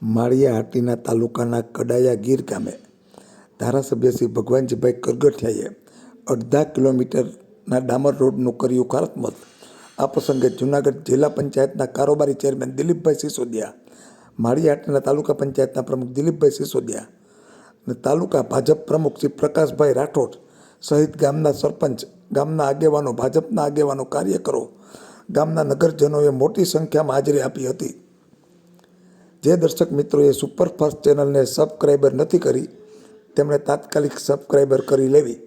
માળિયા હાટીના તાલુકાના કડાયા ગીર ગામે ધારાસભ્ય શ્રી ભગવાનજીભાઈ કરગઠિયાએ અડધા કિલોમીટરના ડામર રોડનું કર્યું ખાતમુહૂર્ત આ પ્રસંગે જૂનાગઢ જિલ્લા પંચાયતના કારોબારી ચેરમેન દિલીપભાઈ સિસોદિયા માળિયાહાટીના તાલુકા પંચાયતના પ્રમુખ દિલીપભાઈ સિસોદિયા અને તાલુકા ભાજપ પ્રમુખ શ્રી પ્રકાશભાઈ રાઠોડ સહિત ગામના સરપંચ, ગામના આગેવાનો, ભાજપના આગેવાનો કાર્યકરો ગામના નગરજનોએ મોટી સંખ્યામાં હાજરી આપી હતી. જે દર્શક મિત્રોએ સુપરફાસ્ટ ચેનલને સબસ્ક્રાઈબર નથી કરી તેમણે તાત્કાલિક સબસ્ક્રાઈબર કરી લેવી.